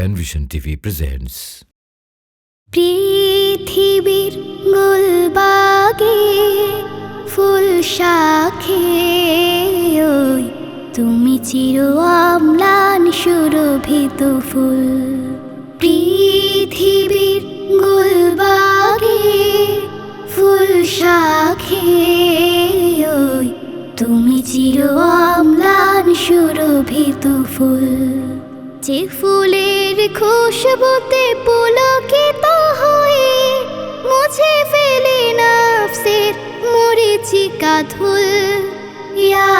Penvision TV presents পৃথিবীর গুলবাগে ফুল শাখে ওই তুমি চির আমলান সুরভিত ফুল। পৃথিবীর গুলবাগে ফুল শাখে ওই তুমি চির আমলান সুরভিত ফুল। যে ফুলের খুশবুতে পুলকিত হয়ে মুছে ফেলে নাফসের মরিচিকা ধুল। ইয়া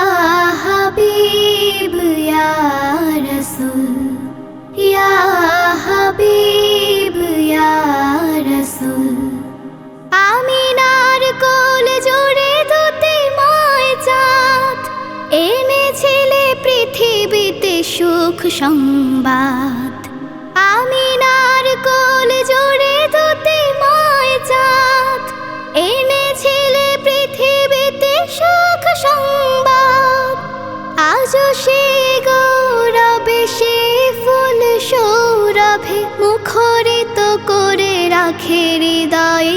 হাবিব, ইয়া রসুল, ইয়া হাবিব। সুখ সংবাদ। আমিনার কোল জোরে দুটি মায় চাঁদ। এনেছিলে পৃথিবীতে সুখ সংবাদ। আজও সে গৌরবে সে ফুল সৌরভে মুখরিত করে রাখে হৃদয়ের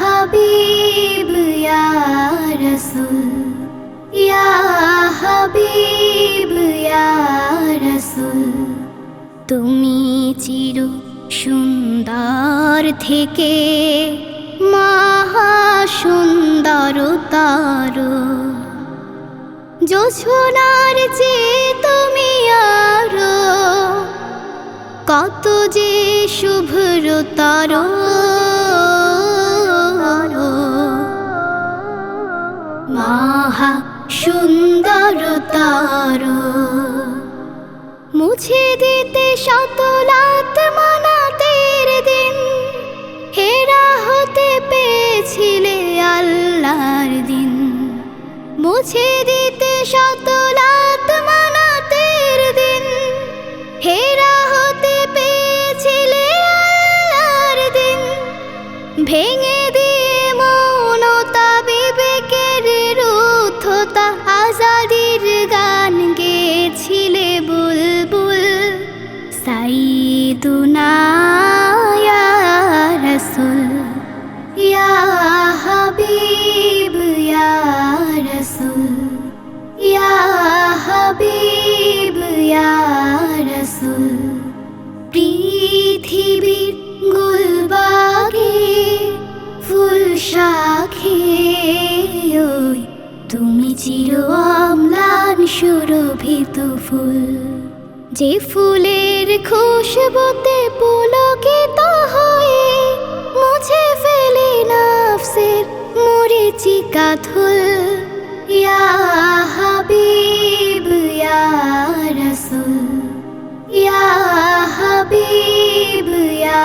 হাবিব রসুল, ইয়া হাবিব রসুল, তুমি চির সুন্দর থেকে মহা সুন্দর তার যোছনার চেয়ে তুমি আরও কত যে শুভ্রতর। মহা সুন্দর তার। মুছে দিতে শতলাত মানাতের দিন, হেরা হতে পেয়েছিলে আল্লাহর দিন। মুছে দিতে শতলাত রুদ্ধতা আজাদির গান গেছিলে বুলবুল। সাইদুনা ইয়া রসুল, ইয়া হাবিব, ইয়া রসুল, ইয়া হাবিব, ইয়া রসুল। পৃথিবীর চির আমলান সুরভিত ফুল। যে ফুলের খুশবুতে পুলকিত হয়ে মুছে ফেলে নাফসের মরিচিকা ধুল ইয়া হাবিব, ইয়া রসুল। ইয়া হাবিব, ইয়া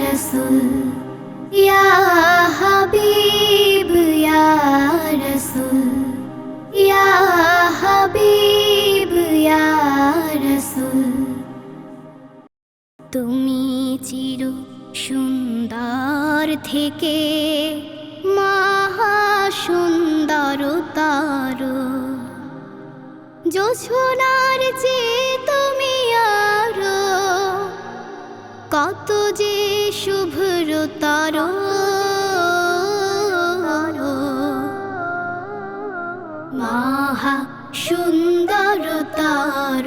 রসুল। ইয়া হাবিব, ইয়া রসুল। হাবিব রসুল। তুমি চির সুন্দর থেকে মহা সুন্দর তার যোছনার চেয়ে তুমি আরও কত যে শুভ্রতর মহা সুন্দর তার